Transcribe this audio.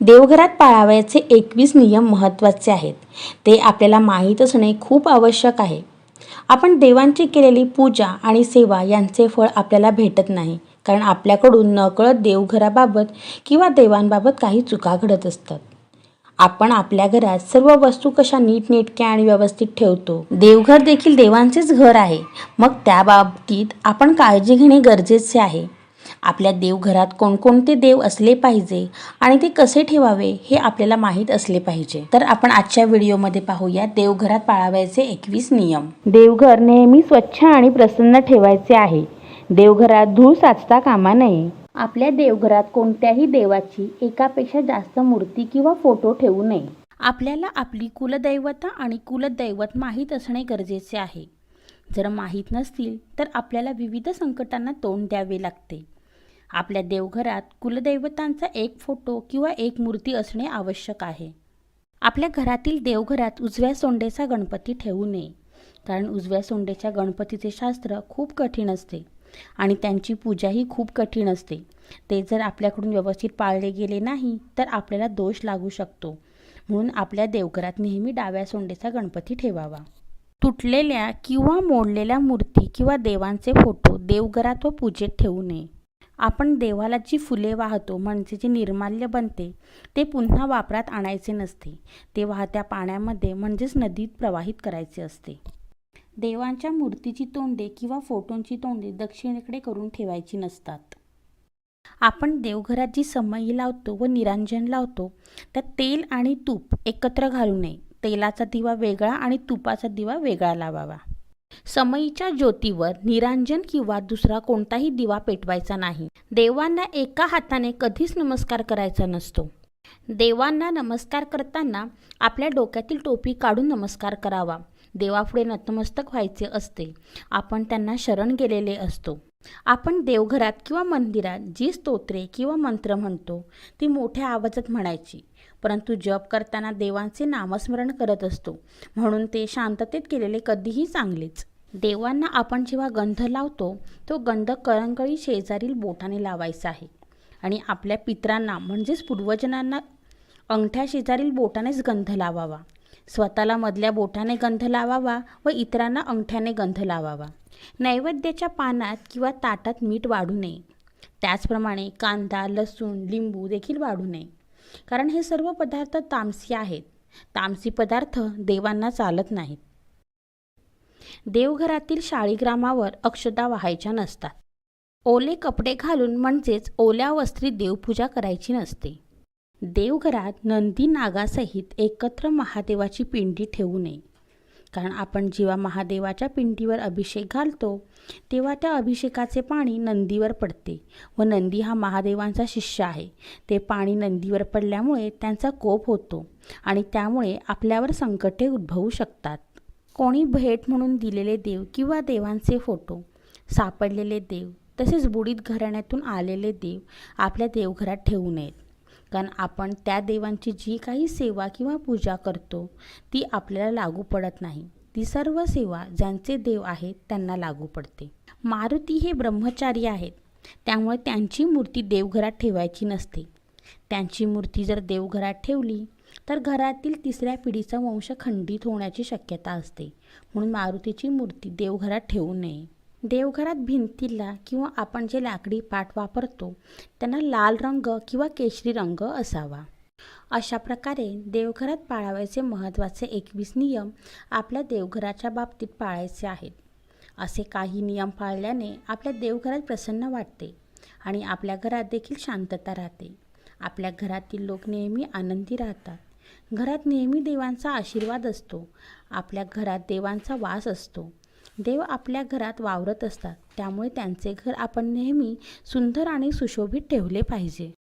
देवघरात पाळावयाचे एकवीस नियम महत्त्वाचे आहेत. ते आपल्याला माहीत असणे खूप आवश्यक आहे. आपण देवांची केलेली पूजा आणि सेवा यांचे फळ आपल्याला भेटत नाही कारण आपल्याकडून नकळत देवघराबाबत किंवा देवांबाबत काही चुका घडत असतात. आपण आपल्या घरात सर्व वस्तू कशा नीटनेटक्या आणि व्यवस्थित ठेवतो? देवघर देखील देवांचेच घर आहे. मग त्या बाबतीत आपण काळजी घेणे गरजेचे आहे. आपल्या देवघरात कोणकोणते देव असले पाहिजे आणि ते कसे ठेवावे हे आपल्याला माहीत असले पाहिजे. तर आपण आजच्या व्हिडिओमध्ये पाहूया देवघरात पाळावयाचे एकवीस नियम. देवघर नेहमी स्वच्छ आणि प्रसन्न ठेवायचे आहे. देवघरात धूळ साचता कामा नये. आपल्या देवघरात कोणत्याही देवाची एकापेक्षा जास्त मूर्ती किंवा फोटो ठेवू नये. आपल्याला आपली कुलदैवता आणि कुलदैवत माहीत असणे गरजेचे आहे. जर माहीत नसतील तर आपल्याला विविध संकटांना तोंड द्यावे लागते. आपल्या देवघरात कुलदैवतांचा एक फोटो किंवा एक मूर्ती असणे आवश्यक आहे. आपल्या घरातील देवघरात उजव्या सोंडेचा गणपती ठेवू नये. कारण उजव्या सोंडेच्या गणपतीचे शास्त्र खूप कठीण असते आणि त्यांची पूजाही खूप कठीण असते. ते जर आपल्याकडून व्यवस्थित पाळले गेले नाही तर आपल्याला दोष लागू शकतो. म्हणून आपल्या देवघरात नेहमी डाव्या सोंडेचा गणपती ठेवावा. तुटलेल्या किंवा मोडलेल्या मूर्ती किंवा देवांचे फोटो देवघरात व पूजेत ठेवू नये. आपण देवाला जी फुले वाहतो म्हणजे जे निर्माल्य बनते ते पुन्हा वापरात आणायचे नसते. ते वाहत्या पाण्यामध्ये म्हणजेच नदीत प्रवाहित करायचे असते. देवांच्या मूर्तीची तोंडे किंवा फोटोंची तोंडे दक्षिणेकडे करून ठेवायची नसतात. आपण देवघरात जी समई लावतो व निरांजन लावतो त्यात तेल आणि तूप एकत्र घालू नये. तेलाचा दिवा वेगळा आणि तुपाचा दिवा वेगळा लावावा. समईच्या ज्योतीवर निरांजन किंवा दुसरा कोणताही दिवा पेटवायचा नाही. देवांना एका हाताने कधीच नमस्कार करायचा नसतो. देवांना नमस्कार करताना आपल्या डोक्यातील टोपी काढून नमस्कार करावा. देवापुढे नतमस्तक व्हायचे असते. आपण त्यांना शरण गेलेले असतो. आपण देवघरात किंवा मंदिरात जी स्तोत्रे किंवा मंत्र म्हणतो ती मोठ्या आवाजात म्हणायची. परंतु जप करताना देवांचे नामस्मरण करत असतो. म्हणून ते शांततेत केलेले कधीही चांगलेच. देवांना आपण जेव्हा गंध लावतो तो गंध करंगळी शेजारील बोटाने लावायचा आहे. आणि आपल्या पित्रांना म्हणजेच पूर्वजनांना अंगठ्या शेजारील बोटानेच गंध लावावा. स्वतःला मधल्या बोटाने गंध लावावा व इतरांना अंगठ्याने गंध लावावा. नैवेद्याच्या पानात किंवा ताटात मीठ वाढू नये. त्याचप्रमाणे कांदा लसूण लिंबू देखील वाढू नये. कारण हे सर्व पदार्थ तामसी आहेत. तामसी पदार्थ देवांना चालत नाहीत. देवघरातील शाळीग्रामावर अक्षता वाहायच्या नसतात. ओले कपडे घालून म्हणजेच ओल्या वस्त्री देवपूजा करायची नसते. देवघरात नंदी नागासहित एकत्र महादेवाची पिंडी ठेवू नये. कारण आपण जेव्हा महादेवाच्या पिंडीवर अभिषेक घालतो तेव्हा त्या अभिषेकाचे पाणी नंदीवर पडते व नंदी हा महादेवांचा शिष्य आहे. ते पाणी नंदीवर पडल्यामुळे त्यांचा कोप होतो आणि त्यामुळे आपल्यावर संकटे उद्भवू शकतात. कोणी भेट म्हणून दिलेले देव किंवा देवांचे फोटो सापडलेले देव तसेच बुडीत घराण्यातून आलेले देव आपल्या देवघरात ठेवू नयेत. कारण आपण त्या देवांची जी काही सेवा किंवा पूजा करतो ती आपल्याला लागू पडत नाही. ती सर्व सेवा ज्यांचे देव आहेत त्यांना लागू पडते. मारुती हे ब्रह्मचारी आहेत. त्यामुळे त्यांची मूर्ती देवघरात ठेवायची नसते. त्यांची मूर्ती जर देवघरात ठेवली तर घरातील तिसऱ्या पिढीचा वंश खंडित होण्याची शक्यता असते. म्हणून मारुतीची मूर्ती देवघरात ठेवू नये. देवघरात भिंतीला किंवा आपण जे लाकडी पाट वापरतो त्यांना लाल रंग किंवा केशरी रंग असावा. अशा प्रकारे देवघरात पाळावायचे महत्त्वाचे एकवीस नियम आपल्या देवघराच्या बाबतीत पाळायचे आहेत. असे काही नियम पाळल्याने आपल्या देवघरात प्रसन्न वाटते आणि आपल्या घरात देखील शांतता राहते. आपल्या घरातील लोक नेहमी आनंदी राहतात. घरात नेहमी देवांचा आशीर्वाद असतो. आपल्या घरात देवांचा वास असतो. देव आपल्या घरात वावरत असतात. त्यामुळे त्यांचे घर आपण नेहमी सुंदर आणि सुशोभित ठेवले पाहिजे.